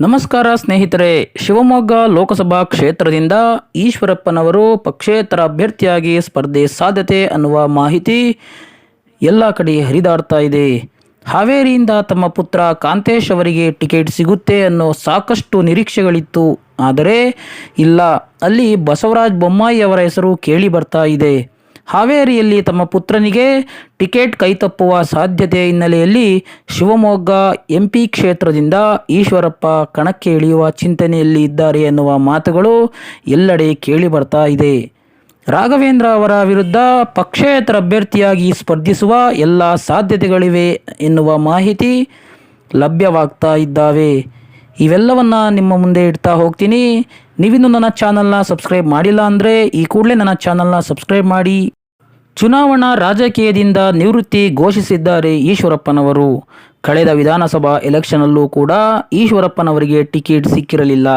ನಮಸ್ಕಾರ ಸ್ನೇಹಿತರೆ, ಶಿವಮೊಗ್ಗ ಲೋಕಸಭಾ ಕ್ಷೇತ್ರದಿಂದ ಈಶ್ವರಪ್ಪನವರು ಪಕ್ಷೇತರ ಅಭ್ಯರ್ಥಿಯಾಗಿ ಸ್ಪರ್ಧೆ ಸಾಧ್ಯತೆ ಅನ್ನುವ ಮಾಹಿತಿ ಎಲ್ಲ ಕಡೆ ಹರಿದಾಡ್ತಾ ಇದೆ. ಹಾವೇರಿಯಿಂದ ತಮ್ಮ ಪುತ್ರ ಕಾಂತೇಶ್ ಅವರಿಗೆ ಟಿಕೆಟ್ ಸಿಗುತ್ತೆ ಅನ್ನೋ ಸಾಕಷ್ಟು ನಿರೀಕ್ಷೆಗಳಿತ್ತು. ಆದರೆ, ಇಲ್ಲ, ಅಲ್ಲಿ ಬಸವರಾಜ ಬೊಮ್ಮಾಯಿ ಅವರ ಹೆಸರು ಕೇಳಿ ಬರ್ತಾ ಇದೆ. ಹಾವೇರಿಯಲ್ಲಿ ತಮ್ಮ ಪುತ್ರನಿಗೆ ಟಿಕೆಟ್ ಕೈತಪ್ಪುವ ಸಾಧ್ಯತೆ ಹಿನ್ನೆಲೆಯಲ್ಲಿ ಶಿವಮೊಗ್ಗ ಎಂಪಿ ಕ್ಷೇತ್ರದಿಂದ ಈಶ್ವರಪ್ಪ ಕಣಕ್ಕೆ ಇಳಿಯುವ ಚಿಂತನೆಯಲ್ಲಿ ಇದ್ದಾರೆ ಎನ್ನುವ ಮಾತುಗಳು ಎಲ್ಲೆಡೆ ಕೇಳಿ ಬರ್ತಾ ಇದೆ. ರಾಘವೇಂದ್ರ ಅವರ ವಿರುದ್ಧ ಪಕ್ಷೇತರ ಅಭ್ಯರ್ಥಿಯಾಗಿ ಸ್ಪರ್ಧಿಸುವ ಎಲ್ಲ ಸಾಧ್ಯತೆಗಳಿವೆ ಎನ್ನುವ ಮಾಹಿತಿ ಲಭ್ಯವಾಗ್ತಾ ಇದ್ದಾವೆ. ಇವೆಲ್ಲವನ್ನು ನಿಮ್ಮ ಮುಂದೆ ಇಡ್ತಾ ಹೋಗ್ತೀನಿ. ನೀವಿನ್ನು ನನ್ನ ಚಾನಲ್ನ ಸಬ್ಸ್ಕ್ರೈಬ್ ಮಾಡಿಲ್ಲ ಅಂದರೆ ಈ ಕೂಡಲೇ ನನ್ನ ಚಾನಲ್ನ ಸಬ್ಸ್ಕ್ರೈಬ್ ಮಾಡಿ. ಚುನಾವಣಾ ರಾಜಕೀಯದಿಂದ ನಿವೃತ್ತಿ ಘೋಷಿಸಿದ್ದಾರೆ ಈಶ್ವರಪ್ಪನವರು. ಕಳೆದ ವಿಧಾನಸಭಾ ಎಲೆಕ್ಷನಲ್ಲೂ ಕೂಡ ಈಶ್ವರಪ್ಪನವರಿಗೆ ಟಿಕೆಟ್ ಸಿಕ್ಕಿರಲಿಲ್ಲ.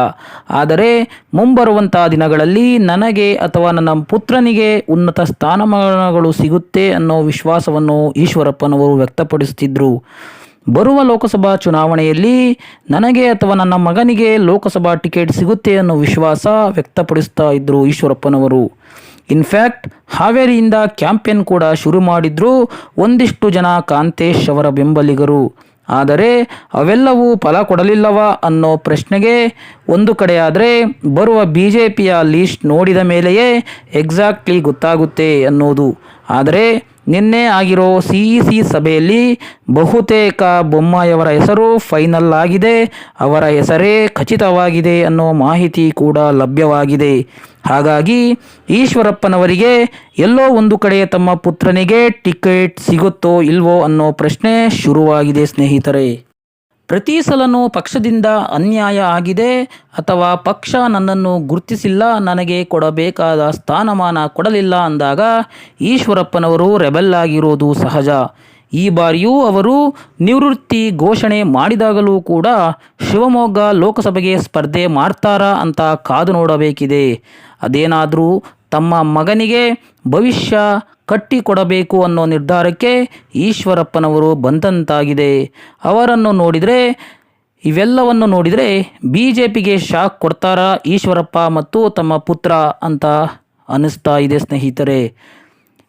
ಆದರೆ ಮುಂಬರುವಂಥ ದಿನಗಳಲ್ಲಿ ನನಗೆ ಅಥವಾ ನನ್ನ ಪುತ್ರನಿಗೆ ಉನ್ನತ ಸ್ಥಾನಮಾನಗಳು ಸಿಗುತ್ತೆ ಅನ್ನೋ ವಿಶ್ವಾಸವನ್ನು ಈಶ್ವರಪ್ಪನವರು ವ್ಯಕ್ತಪಡಿಸುತ್ತಿದ್ದರು ಬರುವ ಲೋಕಸಭಾ ಚುನಾವಣೆಯಲ್ಲಿ ನನಗೆ ಅಥವಾ ನನ್ನ ಮಗನಿಗೆ ಲೋಕಸಭಾ ಟಿಕೆಟ್ ಸಿಗುತ್ತೆ ಅನ್ನೋ ವಿಶ್ವಾಸ ವ್ಯಕ್ತಪಡಿಸ್ತಾ ಇದ್ದರು ಈಶ್ವರಪ್ಪನವರು. ಇನ್ಫ್ಯಾಕ್ಟ್ ಹಾವೇರಿಯಿಂದ ಕ್ಯಾಂಪೇನ್ ಕೂಡ ಶುರು ಮಾಡಿದ್ರು ಒಂದಿಷ್ಟು ಜನ ಕಾಂತೇಶ್ ಅವರ ಬೆಂಬಲಿಗರು. ಆದರೆ ಅವೆಲ್ಲವೂ ಫಲ ಕೊಡಲಿಲ್ಲವಾ ಅನ್ನೋ ಪ್ರಶ್ನೆಗೆ ಒಂದು ಕಡೆಯಾದರೆ ಬರುವ ಬಿ ಜೆ ಪಿಯ ಲೀಸ್ಟ್ ನೋಡಿದ ಮೇಲೆಯೇ ಎಕ್ಸಾಕ್ಟ್ಲಿ ಗೊತ್ತಾಗುತ್ತೆ ಅನ್ನೋದು. ಆದರೆ ನಿನ್ನೆ ಆಗಿರೋ ಸಿ ಸಿ ಸಭೆಯಲ್ಲಿ ಬಹುತೇಕ ಬೊಮ್ಮಾಯಿಯವರ ಹೆಸರು ಫೈನಲ್ ಆಗಿದೆ. ಅವರ ಹೆಸರೇ ಖಚಿತವಾಗಿದೆ ಅನ್ನೋ ಮಾಹಿತಿ ಕೂಡ ಲಭ್ಯವಾಗಿದೆ. ಹಾಗಾಗಿ ಈಶ್ವರಪ್ಪನವರಿಗೆ ಎಲ್ಲೋ ಒಂದು ಕಡೆ ತಮ್ಮ ಪುತ್ರನಿಗೆ ಟಿಕೆಟ್ ಸಿಗುತ್ತೋ ಇಲ್ವೋ ಅನ್ನೋ ಪ್ರಶ್ನೆ ಶುರುವಾಗಿದೆ ಸ್ನೇಹಿತರೆ. ಪ್ರತಿ ಸಲನೂ ಪಕ್ಷದಿಂದ ಅನ್ಯಾಯ ಆಗಿದೆ ಅಥವಾ ಪಕ್ಷ ನನ್ನನ್ನು ಗುರುತಿಸಿಲ್ಲ, ನನಗೆ ಕೊಡಬೇಕಾದ ಸ್ಥಾನಮಾನ ಕೊಡಲಿಲ್ಲ ಅಂದಾಗ ಈಶ್ವರಪ್ಪನವರು ರೆಬೆಲ್ ಆಗಿರೋದು ಸಹಜ. ಈ ಬಾರಿಯೂ ಅವರು ನಿವೃತ್ತಿ ಘೋಷಣೆ ಮಾಡಿದಾಗಲೂ ಕೂಡ ಶಿವಮೊಗ್ಗ ಲೋಕಸಭೆಗೆ ಸ್ಪರ್ಧೆ ಮಾಡ್ತಾರಾ ಅಂತ ಕಾದು ನೋಡಬೇಕಿದೆ. ಅದೇನಾದರೂ ತಮ್ಮ ಮಗನಿಗೆ ಭವಿಷ್ಯ ಕಟ್ಟಿಕೊಡಬೇಕು ಅನ್ನೋ ನಿರ್ಧಾರಕ್ಕೆ ಈಶ್ವರಪ್ಪನವರು ಬಂದಂತಾಗಿದೆ. ಅವರನ್ನು ನೋಡಿದರೆ, ಇವೆಲ್ಲವನ್ನು ನೋಡಿದರೆ ಬಿ ಜೆ ಪಿಗೆ ಶಾಕ್ ಕೊಡ್ತಾರಾ ಈಶ್ವರಪ್ಪ ಮತ್ತು ತಮ್ಮ ಪುತ್ರ ಅಂತ ಅನ್ನಿಸ್ತಾ ಇದೆ ಸ್ನೇಹಿತರೆ.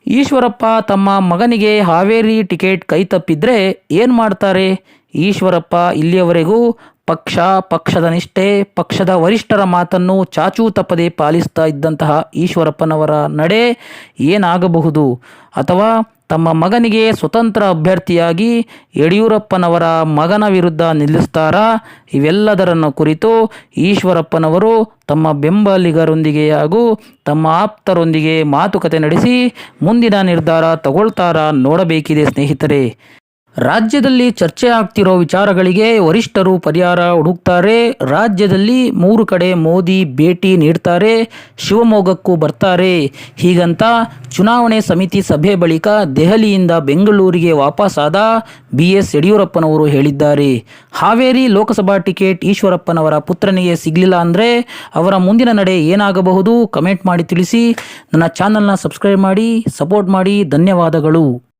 ಈಶ್ವರಪ್ಪ ತಮ್ಮ ಮಗನಿಗೆ ಹಾವೇರಿ ಟಿಕೆಟ್ ಕೈ ತಪ್ಪಿದ್ರೆ ಏನು ಮಾಡ್ತಾರೆ? ಈಶ್ವರಪ್ಪ ಇಲ್ಲಿಯವರೆಗೂ ಪಕ್ಷ, ಪಕ್ಷದ ನಿಷ್ಠೆ, ಪಕ್ಷದ ವರಿಷ್ಠರ ಮಾತನ್ನು ಚಾಚೂ ತಪ್ಪದೆ ಪಾಲಿಸ್ತಾ ಇದ್ದಂತಹ ಈಶ್ವರಪ್ಪನವರ ನಡೆ ಏನಾಗಬಹುದು? ಅಥವಾ ತಮ್ಮ ಮಗನಿಗೆ ಸ್ವತಂತ್ರ ಅಭ್ಯರ್ಥಿಯಾಗಿ ಯಡಿಯೂರಪ್ಪನವರ ಮಗನ ವಿರುದ್ಧ ನಿಲ್ಲಿಸ್ತಾರಾ? ಇವೆಲ್ಲದರನ್ನು ಕುರಿತು ಈಶ್ವರಪ್ಪನವರು ತಮ್ಮ ಬೆಂಬಲಿಗರೊಂದಿಗೆ ಹಾಗೂ ತಮ್ಮ ಆಪ್ತರೊಂದಿಗೆ ಮಾತುಕತೆ ನಡೆಸಿ ಮುಂದಿನ ನಿರ್ಧಾರ ತಗೊಳ್ತಾರಾ ನೋಡಬೇಕಿದೆ ಸ್ನೇಹಿತರೆ. ರಾಜ್ಯದಲ್ಲಿ ಚರ್ಚೆ ಆಗ್ತಿರೋ ವಿಚಾರಗಳಿಗೆ ವರಿಷ್ಠರು ಪರಿಹಾರ ಹುಡುಕ್ತಾರೆ. ರಾಜ್ಯದಲ್ಲಿ ಮೂರು ಕಡೆ ಮೋದಿ ಭೇಟಿ ನೀಡ್ತಾರೆ, ಶಿವಮೊಗ್ಗಕ್ಕೂ ಬರ್ತಾರೆ. ಹೀಗಂತ ಚುನಾವಣೆ ಸಮಿತಿ ಸಭೆ ಬಳಿಕ ದೆಹಲಿಯಿಂದ ಬೆಂಗಳೂರಿಗೆ ವಾಪಸ್ಸಾದ ಬಿ ಎಸ್ ಯಡಿಯೂರಪ್ಪನವರು ಹೇಳಿದ್ದಾರೆ. ಹಾವೇರಿ ಲೋಕಸಭಾ ಟಿಕೆಟ್ ಈಶ್ವರಪ್ಪನವರ ಪುತ್ರನಿಗೆ ಸಿಗಲಿಲ್ಲ ಅಂದರೆ ಅವರ ಮುಂದಿನ ನಡೆ ಏನಾಗಬಹುದು? ಕಮೆಂಟ್ ಮಾಡಿ ತಿಳಿಸಿ. ನನ್ನ ಚಾನಲ್ನ ಸಬ್ಸ್ಕ್ರೈಬ್ ಮಾಡಿ, ಸಪೋರ್ಟ್ ಮಾಡಿ. ಧನ್ಯವಾದಗಳು.